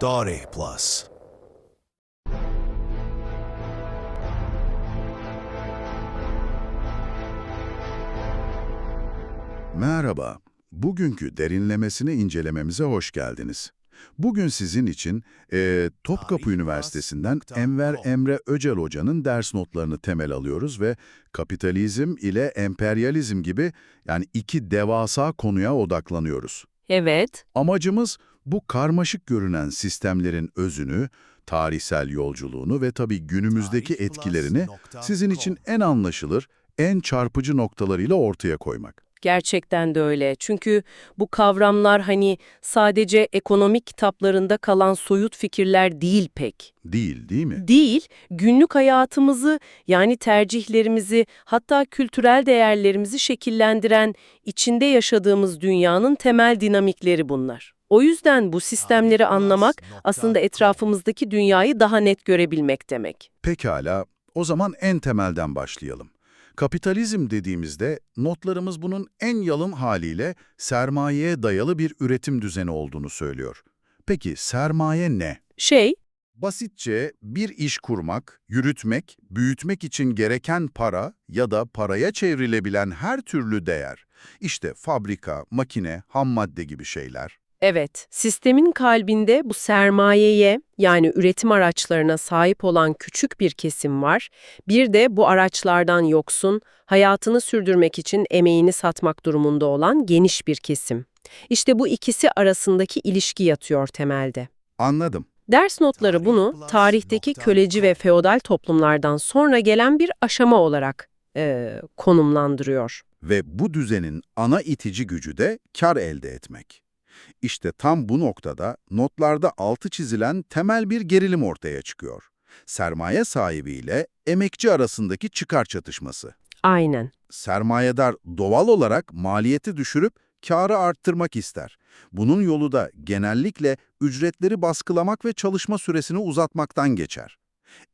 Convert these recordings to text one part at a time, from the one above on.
Dare Plus. Merhaba, bugünkü derinlemesine incelememize hoş geldiniz. Bugün sizin için eee, Topkapı Üniversitesi'nden. Enver Emre Öcel Hoca'nın ders notlarını temel alıyoruz ve kapitalizm ile emperyalizm gibi yani iki devasa konuya odaklanıyoruz. Evet, Amacımız bu karmaşık görünen sistemlerin özünü, tarihsel yolculuğunu ve tabii günümüzdeki etkilerini sizin için en anlaşılır, en çarpıcı noktalarıyla ortaya koymak. gerçekten de öyle. Çünkü bu kavramlar hani sadece ekonomik kitaplarında kalan soyut fikirler değil pek. Değil, değil mi? Değil, günlük hayatımızı yani tercihlerimizi hatta kültürel değerlerimizi şekillendiren, içinde yaşadığımız dünyanın temel dinamikleri bunlar. O yüzden bu sistemleri anlamak aslında etrafımızdaki dünyayı daha net görebilmek demek. Pekala, o zaman en temelden başlayalım. Kapitalizm dediğimizde notlarımız bunun en yalın haliyle sermayeye dayalı bir üretim düzeni olduğunu söylüyor. Peki sermaye ne? Şey, Basitçe bir iş kurmak, yürütmek, büyütmek için gereken para ya da paraya çevrilebilen her türlü değer. İşte fabrika, makine, ham madde gibi şeyler. Evet, sistemin kalbinde bu sermayeye yani üretim araçlarına sahip olan küçük bir kesim var. Bir de bu araçlardan yoksun, hayatını sürdürmek için emeğini satmak durumunda olan geniş bir kesim. İşte bu ikisi arasındaki ilişki yatıyor temelde. Anladım. Ders notları bunu tarihteki köleci ve feodal toplumlardan sonra gelen bir aşama olarak eee, konumlandırıyor. Ve bu düzenin ana itici gücü de kar elde etmek. İşte tam bu noktada notlarda altı çizilen temel bir gerilim ortaya çıkıyor. Sermaye sahibiyle emekçi arasındaki çıkar çatışması. Aynen. Sermayedar doğal olarak maliyeti düşürüp karı arttırmak ister. Bunun yolu da genellikle ücretleri baskılamak ve çalışma süresini uzatmaktan geçer.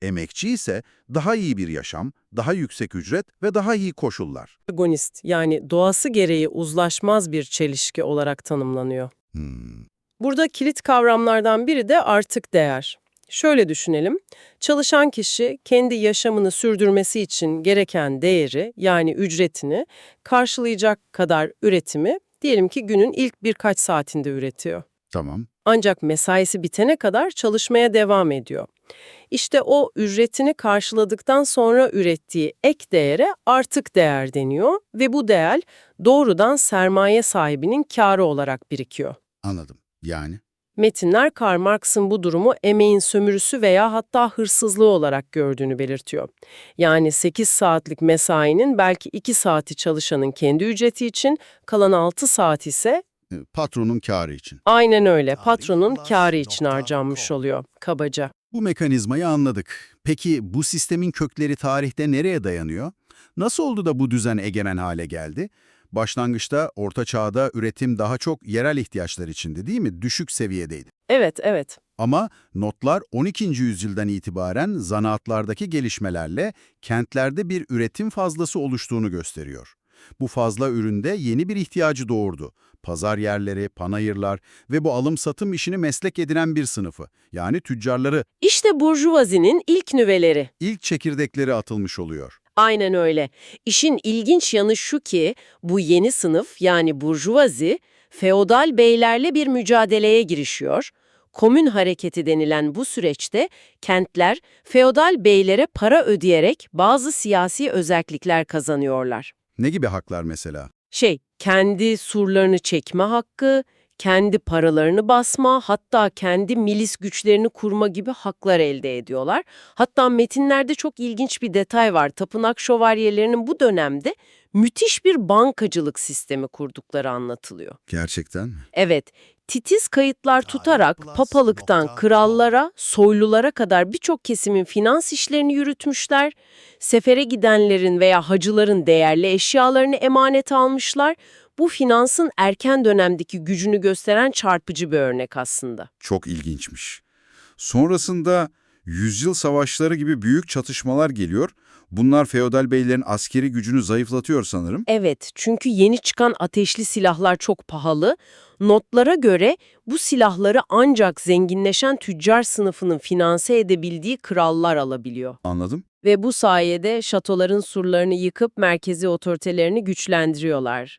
Emekçi ise daha iyi bir yaşam, daha yüksek ücret ve daha iyi koşullar. Agonist yani doğası gereği uzlaşmaz bir çelişki olarak tanımlanıyor. Hmm, Burada kilit kavramlardan biri de artık değer. Şöyle düşünelim, çalışan kişi kendi yaşamını sürdürmesi için gereken değeri yani ücretini karşılayacak kadar üretimi diyelim ki günün ilk birkaç saatinde üretiyor. tamam. Ancak mesaisi bitene kadar çalışmaya devam ediyor. İşte o ücretini karşıladıktan sonra ürettiği ek değere artık değer deniyor ve bu değer doğrudan sermaye sahibinin karı olarak birikiyor. Anladım. Yani? Metinler Karl Marx'ın bu durumu emeğin sömürüsü veya hatta hırsızlığı olarak gördüğünü belirtiyor. Yani 8 saatlik mesainin belki 2 saati çalışanın kendi ücreti için, kalan 6 saat ise e, Patronun karı için. aynen öyle patronun karı için harcanmış oluyor kabaca. Bu mekanizmayı anladık. Peki bu sistemin kökleri tarihte nereye dayanıyor? Nasıl oldu da bu düzen egemen hale geldi? Başlangıçta Orta Çağ'da üretim daha çok yerel ihtiyaçlar içindi değil mi? Düşük seviyedeydi. Evet, evet. Ama notlar 12. yüzyıldan itibaren zanaatlardaki gelişmelerle kentlerde bir üretim fazlası oluştuğunu gösteriyor. Bu fazla üründe yeni bir ihtiyacı doğurdu. Pazar yerleri, panayırlar ve bu alım-satım işini meslek edinen bir sınıfı, yani tüccarları İşte burjuvazinin ilk nüveleri. ilk çekirdekleri atılmış oluyor. Aynen öyle. İşin ilginç yanı şu ki bu yeni sınıf yani burjuvazi feodal beylerle bir mücadeleye girişiyor. Komün hareketi denilen bu süreçte kentler feodal beylere para ödeyerek bazı siyasi özellikler kazanıyorlar. Ne gibi haklar mesela? Şey, kendi surlarını çekme hakkı, kendi paralarını basma, hatta kendi milis güçlerini kurma gibi haklar elde ediyorlar. Hatta metinlerde çok ilginç bir detay var. Tapınak şövalyelerinin bu dönemde müthiş bir bankacılık sistemi kurdukları anlatılıyor. Gerçekten mi? Evet, titiz kayıtlar tutarak papalıktan krallara, soylulara kadar birçok kesimin finans işlerini yürütmüşler. Sefere gidenlerin veya hacıların değerli eşyalarını emanet almışlar. Bu finansın erken dönemdeki gücünü gösteren çarpıcı bir örnek aslında. Çok ilginçmiş. Sonrasında yüzyıl savaşları gibi büyük çatışmalar geliyor. Bunlar feodal beylerin askeri gücünü zayıflatıyor sanırım. Evet, çünkü yeni çıkan ateşli silahlar çok pahalı. Notlara göre bu silahları ancak zenginleşen tüccar sınıfının finanse edebildiği krallar alabiliyor. Anladım. Ve bu sayede şatoların surlarını yıkıp merkezi otoritelerini güçlendiriyorlar.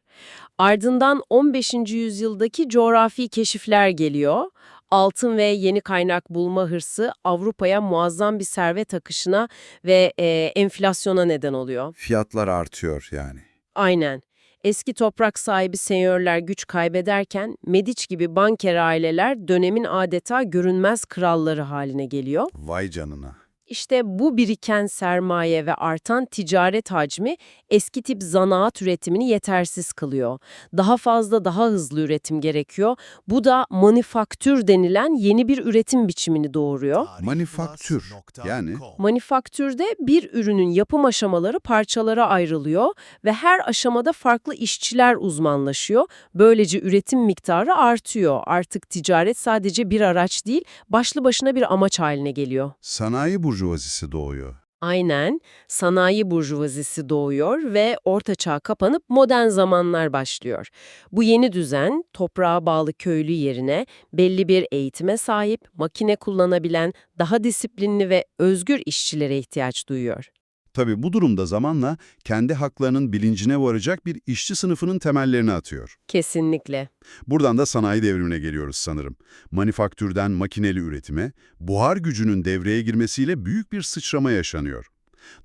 Ardından 15. yüzyıldaki coğrafi keşifler geliyor. Altın ve yeni kaynak bulma hırsı Avrupa'ya muazzam bir servet akışına ve e, enflasyona neden oluyor. Fiyatlar artıyor yani. Aynen. Eski toprak sahibi senyörler güç kaybederken Mediç gibi banker aileler dönemin adeta görünmez kralları haline geliyor. Vay canına. İşte bu biriken sermaye ve artan ticaret hacmi eski tip zanaat üretimini yetersiz kılıyor. Daha fazla daha hızlı üretim gerekiyor. Bu da manifaktür denilen yeni bir üretim biçimini doğuruyor. Manifaktür, yani? Manifaktürde bir ürünün yapım aşamaları parçalara ayrılıyor ve her aşamada farklı işçiler uzmanlaşıyor. Böylece üretim miktarı artıyor. Artık ticaret sadece bir araç değil, başlı başına bir amaç haline geliyor. Sanayi burjuvazisi doğuyor. Aynen, sanayi burjuvazisi doğuyor ve orta çağ kapanıp modern zamanlar başlıyor. Bu yeni düzen, toprağa bağlı köylü yerine belli bir eğitime sahip, makine kullanabilen, daha disiplinli ve özgür işçilere ihtiyaç duyuyor. Tabii bu durumda zamanla kendi haklarının bilincine varacak bir işçi sınıfının temellerini atıyor. Kesinlikle. Buradan da sanayi devrimine geliyoruz sanırım. Manifaktürden makineli üretime, buhar gücünün devreye girmesiyle büyük bir sıçrama yaşanıyor.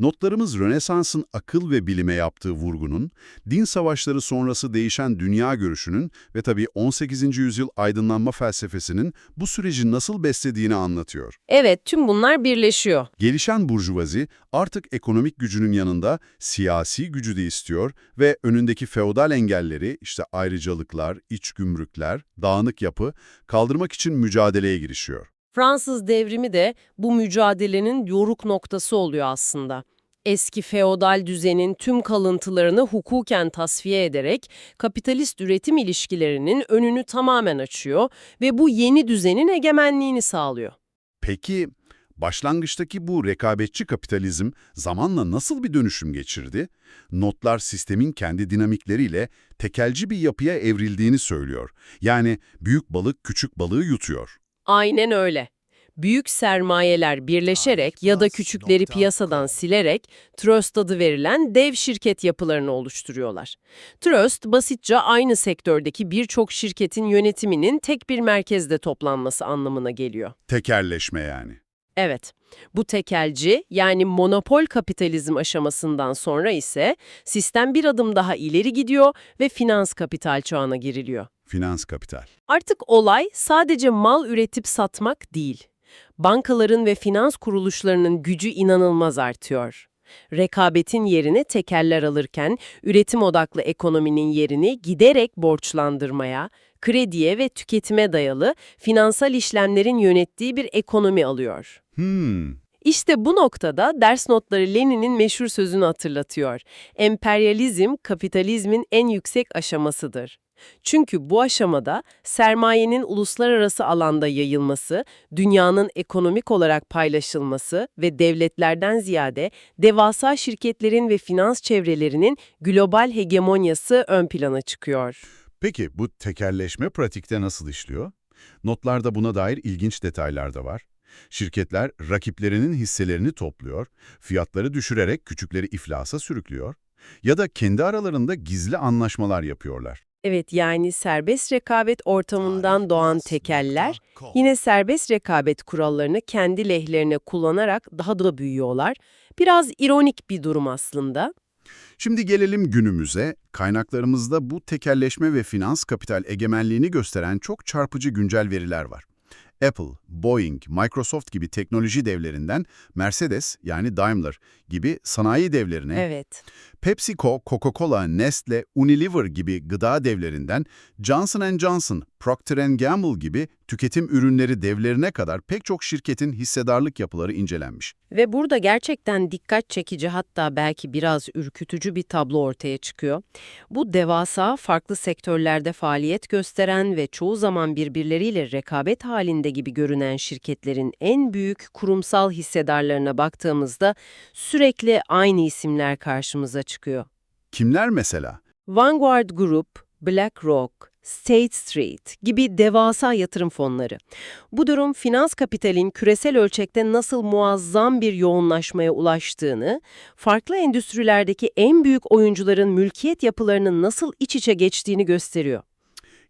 Notlarımız Rönesans'ın akıl ve bilime yaptığı vurgunun, din savaşları sonrası değişen dünya görüşünün ve tabii 18. yüzyıl aydınlanma felsefesinin bu süreci nasıl beslediğini anlatıyor. Evet, tüm bunlar birleşiyor. Gelişen burjuvazi artık ekonomik gücünün yanında siyasi gücü de istiyor ve önündeki feodal engelleri işte ayrıcalıklar, iç gümrükler, dağınık yapı kaldırmak için mücadeleye girişiyor. Fransız devrimi de bu mücadelenin yoruk noktası oluyor aslında. Eski feodal düzenin tüm kalıntılarını hukuken tasfiye ederek kapitalist üretim ilişkilerinin önünü tamamen açıyor ve bu yeni düzenin egemenliğini sağlıyor. Peki başlangıçtaki bu rekabetçi kapitalizm zamanla nasıl bir dönüşüm geçirdi? Notlar sistemin kendi dinamikleriyle tekelci bir yapıya evrildiğini söylüyor. Yani büyük balık küçük balığı yutuyor. Aynen öyle. Büyük sermayeler birleşerek ya da küçükleri piyasadan silerek trust adı verilen dev şirket yapılarını oluşturuyorlar. Trust, basitçe aynı sektördeki birçok şirketin yönetiminin tek bir merkezde toplanması anlamına geliyor. Tekerleşme yani. Evet, bu tekelci yani monopol kapitalizm aşamasından sonra ise sistem bir adım daha ileri gidiyor ve finans kapital çağına giriliyor. Finans kapital. Artık olay sadece mal üretip satmak değil. Bankaların ve finans kuruluşlarının gücü inanılmaz artıyor. Rekabetin yerini tekeller alırken üretim odaklı ekonominin yerini giderek borçlandırmaya, krediye ve tüketime dayalı finansal işlemlerin yönettiği bir ekonomi alıyor. Hmm. İşte bu noktada ders notları Lenin'in meşhur sözünü hatırlatıyor. Emperyalizm, kapitalizmin en yüksek aşamasıdır. Çünkü bu aşamada sermayenin uluslararası alanda yayılması, dünyanın ekonomik olarak paylaşılması ve devletlerden ziyade devasa şirketlerin ve finans çevrelerinin global hegemonyası ön plana çıkıyor. Peki bu tekerleşme pratikte nasıl işliyor? Notlarda buna dair ilginç detaylar da var. Şirketler rakiplerinin hisselerini topluyor, fiyatları düşürerek küçükleri iflasa sürüklüyor ya da kendi aralarında gizli anlaşmalar yapıyorlar. Evet yani serbest rekabet ortamından doğan tekeller yine serbest rekabet kurallarını kendi lehlerine kullanarak daha da büyüyorlar. Biraz ironik bir durum aslında. Şimdi gelelim günümüze. Kaynaklarımızda bu tekelleşme ve finans kapital egemenliğini gösteren çok çarpıcı güncel veriler var. Apple, Boeing, Microsoft gibi teknoloji devlerinden Mercedes yani Daimler gibi sanayi devlerine, Evet. PepsiCo, Coca-Cola, Nestle, Unilever gibi gıda devlerinden Johnson Johnson, Procter Gamble gibi tüketim ürünleri devlerine kadar pek çok şirketin hissedarlık yapıları incelenmiş. Ve burada gerçekten dikkat çekici hatta belki biraz ürkütücü bir tablo ortaya çıkıyor. Bu devasa, farklı sektörlerde faaliyet gösteren ve çoğu zaman birbirleriyle rekabet halinde gibi görünen şirketlerin en büyük kurumsal hissedarlarına baktığımızda sürekli aynı isimler karşımıza çıkıyor. Kimler mesela? Vanguard Group, BlackRock, State Street gibi devasa yatırım fonları. Bu durum finans kapitalin küresel ölçekte nasıl muazzam bir yoğunlaşmaya ulaştığını, farklı endüstrilerdeki en büyük oyuncuların mülkiyet yapılarının nasıl iç içe geçtiğini gösteriyor.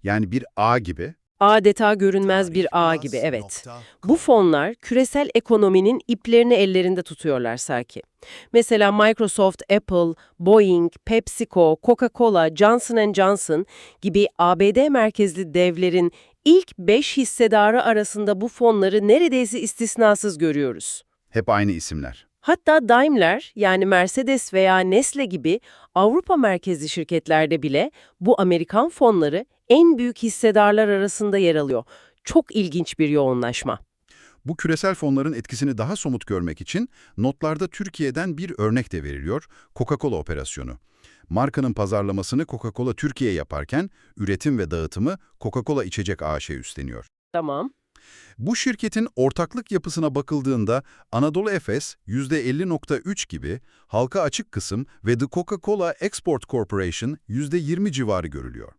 Yani bir ağ gibi. Adeta görünmez bir ağ gibi, evet. Bu fonlar küresel ekonominin iplerini ellerinde tutuyorlar sanki. Mesela Microsoft, Apple, Boeing, PepsiCo, Coca-Cola, Johnson Johnson gibi ABD merkezli devlerin ilk 5 hissedarı arasında bu fonları neredeyse istisnasız görüyoruz. Hep aynı isimler. Hatta Daimler yani Mercedes veya Nestle gibi Avrupa merkezli şirketlerde bile bu Amerikan fonları en büyük hissedarlar arasında yer alıyor. Çok ilginç bir yoğunlaşma. Bu küresel fonların etkisini daha somut görmek için notlarda Türkiye'den bir örnek de veriliyor, Coca-Cola operasyonu. Markanın pazarlamasını Coca-Cola Türkiye yaparken üretim ve dağıtımı Coca-Cola İçecek AŞ üstleniyor. Tamam. Bu şirketin ortaklık yapısına bakıldığında Anadolu Efes %50.3 gibi, halka açık kısım ve The Coca-Cola Export Corporation %20 civarı görülüyor.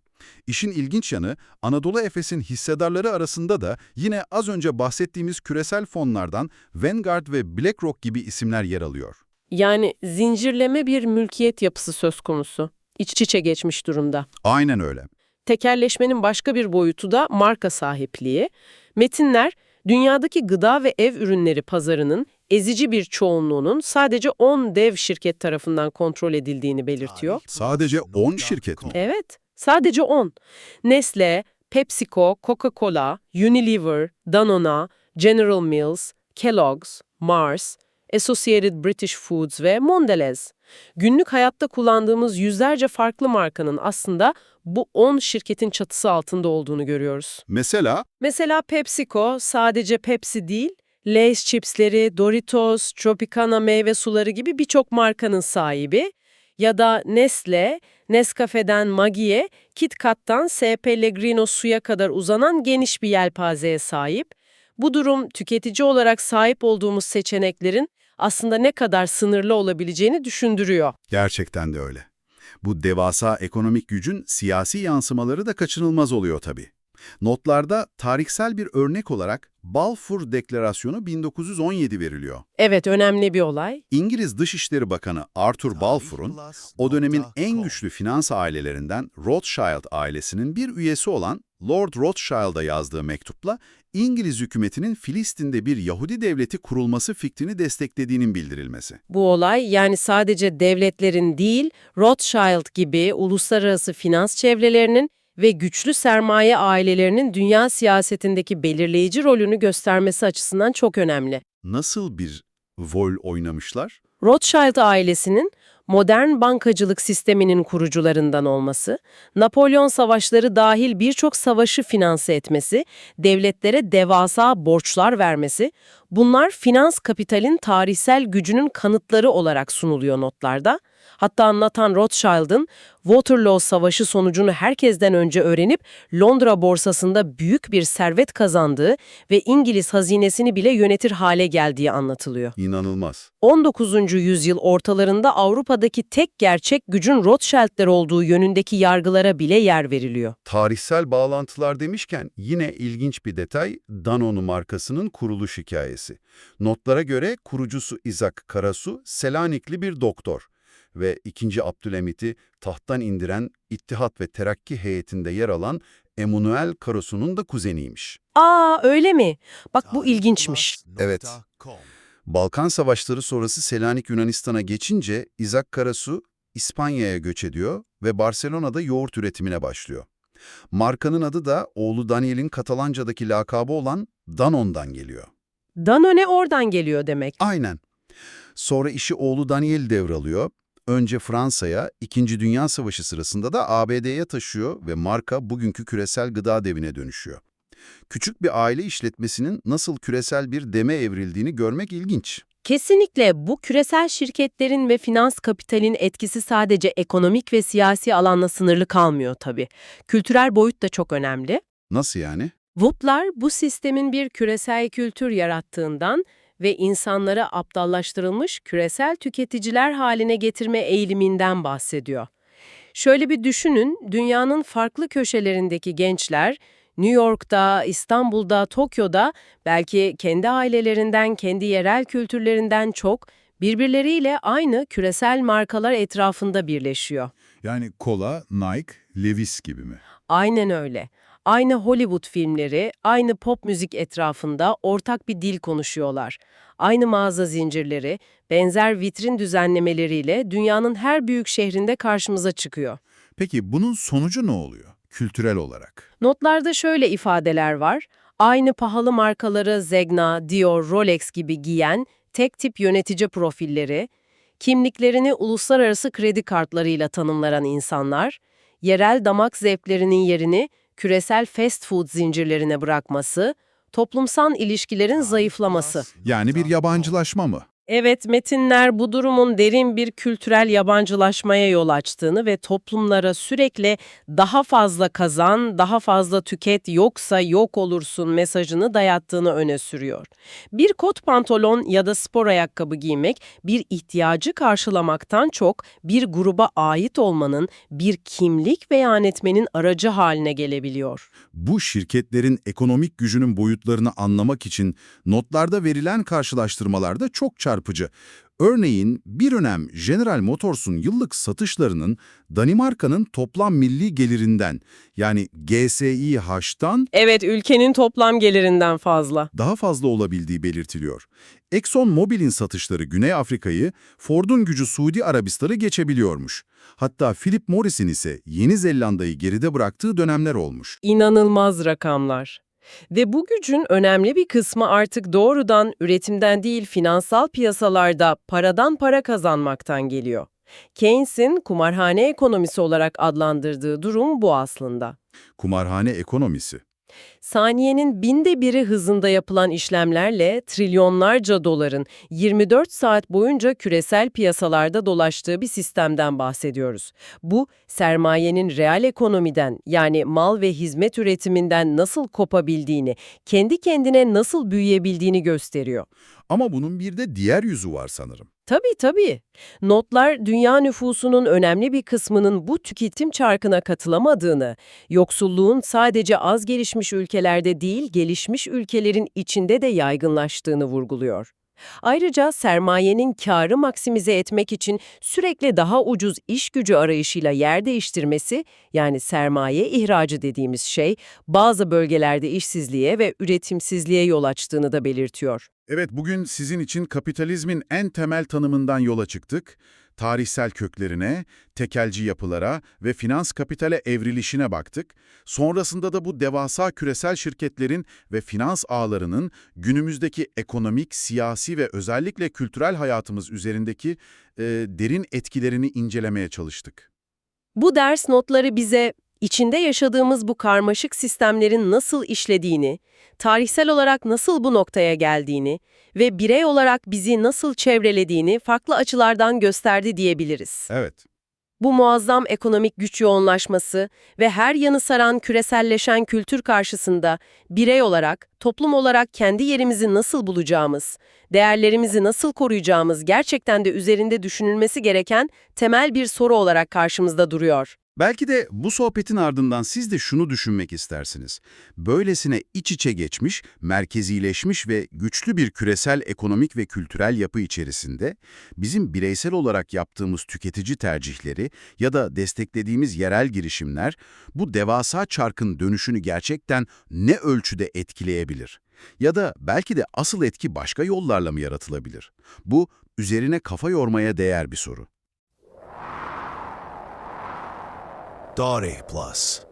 İşin ilginç yanı Anadolu Efes'in hissedarları arasında da yine az önce bahsettiğimiz küresel fonlardan Vanguard ve BlackRock gibi isimler yer alıyor. Yani zincirleme bir mülkiyet yapısı söz konusu. İç içe geçmiş durumda. Aynen öyle. Tekelleşmenin başka bir boyutu da marka sahipliği. Metinler, dünyadaki gıda ve ev ürünleri pazarının ezici bir çoğunluğunun sadece 10 dev şirket tarafından kontrol edildiğini belirtiyor. Sadece 10 şirket mi? Evet, sadece 10. Nestle, PepsiCo, Coca-Cola, Unilever, Danone, General Mills, Kellogg's, Mars, Associated British Foods ve Mondelez. Günlük hayatta kullandığımız yüzlerce farklı markanın aslında bu 10 şirketin çatısı altında olduğunu görüyoruz. Mesela Mesela PepsiCo sadece Pepsi değil, Lay's chipsleri, Doritos, Tropicana meyve suları gibi birçok markanın sahibi ya da Nestle, Nescafe'den Maggie'ye, KitKat'tan S. Pellegrino suya kadar uzanan geniş bir yelpazeye sahip. Bu durum tüketici olarak sahip olduğumuz seçeneklerin aslında ne kadar sınırlı olabileceğini düşündürüyor. gerçekten de öyle. Bu devasa ekonomik gücün siyasi yansımaları da kaçınılmaz oluyor tabii. Notlarda tarihsel bir örnek olarak Balfour Deklarasyonu 1917 veriliyor. Evet, önemli bir olay. İngiliz Dışişleri Bakanı Arthur Balfour'un o dönemin en güçlü finans ailelerinden Rothschild ailesinin bir üyesi olan Lord Rothschild'a yazdığı mektupla İngiliz hükümetinin Filistin'de bir Yahudi devleti kurulması fikrini desteklediğinin bildirilmesi. Bu olay yani sadece devletlerin değil, Rothschild gibi uluslararası finans çevrelerinin ve güçlü sermaye ailelerinin dünya siyasetindeki belirleyici rolünü göstermesi açısından çok önemli. Nasıl bir rol oynamışlar? Rothschild ailesinin modern bankacılık sisteminin kurucularından olması, Napolyon savaşları dahil birçok savaşı finanse etmesi, devletlere devasa borçlar vermesi, bunlar finans kapitalin tarihsel gücünün kanıtları olarak sunuluyor notlarda. Hatta Nathan Rothschild'ın Waterloo Savaşı sonucunu herkesten önce öğrenip Londra borsasında büyük bir servet kazandığı ve İngiliz hazinesini bile yönetir hale geldiği anlatılıyor. İnanılmaz. 19. yüzyıl ortalarında Avrupa'daki tek gerçek gücün Rothschild'ler olduğu yönündeki yargılara bile yer veriliyor. Tarihsel bağlantılar demişken yine ilginç bir detay Danone markasının kuruluş hikayesi. Notlara göre kurucusu Isaac Karasu Selanikli bir doktor ve 2. Abdülhamit'i tahttan indiren İttihat ve Terakki heyetinde yer alan Emanuel Karasu'nun da kuzeniymiş. Aa öyle mi? Bak bu ilginçmiş. Evet. Balkan Savaşları sonrası Selanik Yunanistan'a geçince Isaac Karasu İspanya'ya göç ediyor ve Barcelona'da yoğurt üretimine başlıyor. Markanın adı da oğlu Daniel'in Katalanca'daki lakabı olan Danone'dan geliyor. Danone oradan geliyor demek. Aynen. Sonra işi oğlu Daniel devralıyor. Önce Fransa'ya, İkinci Dünya Savaşı sırasında da ABD'ye taşıyor ve marka bugünkü küresel gıda devine dönüşüyor. Küçük bir aile işletmesinin nasıl küresel bir deme evrildiğini görmek ilginç. Kesinlikle bu küresel şirketlerin ve finans kapitalin etkisi sadece ekonomik ve siyasi alanla sınırlı kalmıyor tabii. Kültürel boyut da çok önemli. Nasıl yani? Woop'lar bu sistemin bir küresel kültür yarattığından ve insanları aptallaştırılmış küresel tüketiciler haline getirme eğiliminden bahsediyor. Şöyle bir düşünün, dünyanın farklı köşelerindeki gençler, New York'ta, İstanbul'da, Tokyo'da belki kendi ailelerinden, kendi yerel kültürlerinden çok birbirleriyle aynı küresel markalar etrafında birleşiyor. Yani kola, Nike, Levi's gibi mi? Aynen öyle. Aynı Hollywood filmleri, aynı pop müzik etrafında ortak bir dil konuşuyorlar. Aynı mağaza zincirleri, benzer vitrin düzenlemeleriyle dünyanın her büyük şehrinde karşımıza çıkıyor. Peki bunun sonucu ne oluyor kültürel olarak? Notlarda şöyle ifadeler var. Aynı pahalı markaları Zegna, Dior, Rolex gibi giyen tek tip yönetici profilleri, kimliklerini uluslararası kredi kartlarıyla tanımlanan insanlar, yerel damak zevklerinin yerini küresel fast food zincirlerine bırakması, toplumsal ilişkilerin zayıflaması. Yani bir yabancılaşma mı? Evet, metinler bu durumun derin bir kültürel yabancılaşmaya yol açtığını ve toplumlara sürekli daha fazla kazan, daha fazla tüket yoksa yok olursun mesajını dayattığını öne sürüyor. Bir kot pantolon ya da spor ayakkabı giymek bir ihtiyacı karşılamaktan çok bir gruba ait olmanın, bir kimlik beyan etmenin aracı haline gelebiliyor. Bu şirketlerin ekonomik gücünün boyutlarını anlamak için notlarda verilen karşılaştırmalarda çok çarpıcı. Örneğin bir önem General Motors'un yıllık satışlarının Danimarka'nın toplam milli gelirinden yani GSİH'tan Evet, ülkenin toplam gelirinden fazla. daha fazla olabildiği belirtiliyor. Exxon Mobil'in satışları Güney Afrika'yı, Ford'un gücü Suudi Arabistan'ı geçebiliyormuş. Hatta Philip Morris'in ise Yeni Zelanda'yı geride bıraktığı dönemler olmuş. İnanılmaz rakamlar. Ve bu gücün önemli bir kısmı artık doğrudan üretimden değil finansal piyasalarda paradan para kazanmaktan geliyor. Keynes'in kumarhane ekonomisi olarak adlandırdığı durum bu aslında. Kumarhane ekonomisi. Saniyenin binde biri hızında yapılan işlemlerle trilyonlarca doların 24 saat boyunca küresel piyasalarda dolaştığı bir sistemden bahsediyoruz. Bu, sermayenin reel ekonomiden yani mal ve hizmet üretiminden nasıl kopabildiğini, kendi kendine nasıl büyüyebildiğini gösteriyor. Ama bunun bir de diğer yüzü var sanırım. Tabii tabii. Notlar dünya nüfusunun önemli bir kısmının bu tüketim çarkına katılamadığını, yoksulluğun sadece az gelişmiş ülkelerde değil gelişmiş ülkelerin içinde de yaygınlaştığını vurguluyor. Ayrıca sermayenin karı maksimize etmek için sürekli daha ucuz iş gücü arayışıyla yer değiştirmesi, yani sermaye ihracı dediğimiz şey, bazı bölgelerde işsizliğe ve üretimsizliğe yol açtığını da belirtiyor. Evet, bugün sizin için kapitalizmin en temel tanımından yola çıktık. Tarihsel köklerine, tekelci yapılara ve finans kapitale evrilişine baktık. Sonrasında da bu devasa küresel şirketlerin ve finans ağlarının günümüzdeki ekonomik, siyasi ve özellikle kültürel hayatımız üzerindeki e, derin etkilerini incelemeye çalıştık. Bu ders notları bize içinde yaşadığımız bu karmaşık sistemlerin nasıl işlediğini, tarihsel olarak nasıl bu noktaya geldiğini ve birey olarak bizi nasıl çevrelediğini farklı açılardan gösterdi diyebiliriz. Evet. Bu muazzam ekonomik güç yoğunlaşması ve her yanı saran küreselleşen kültür karşısında birey olarak, toplum olarak kendi yerimizi nasıl bulacağımız, değerlerimizi nasıl koruyacağımız gerçekten de üzerinde düşünülmesi gereken temel bir soru olarak karşımızda duruyor. Belki de bu sohbetin ardından siz de şunu düşünmek istersiniz. Böylesine iç içe geçmiş, merkezileşmiş ve güçlü bir küresel ekonomik ve kültürel yapı içerisinde bizim bireysel olarak yaptığımız tüketici tercihleri ya da desteklediğimiz yerel girişimler bu devasa çarkın dönüşünü gerçekten ne ölçüde etkileyebilir? Ya da belki de asıl etki başka yollarla mı yaratılabilir? Bu üzerine kafa yormaya değer bir soru. Dore Plus.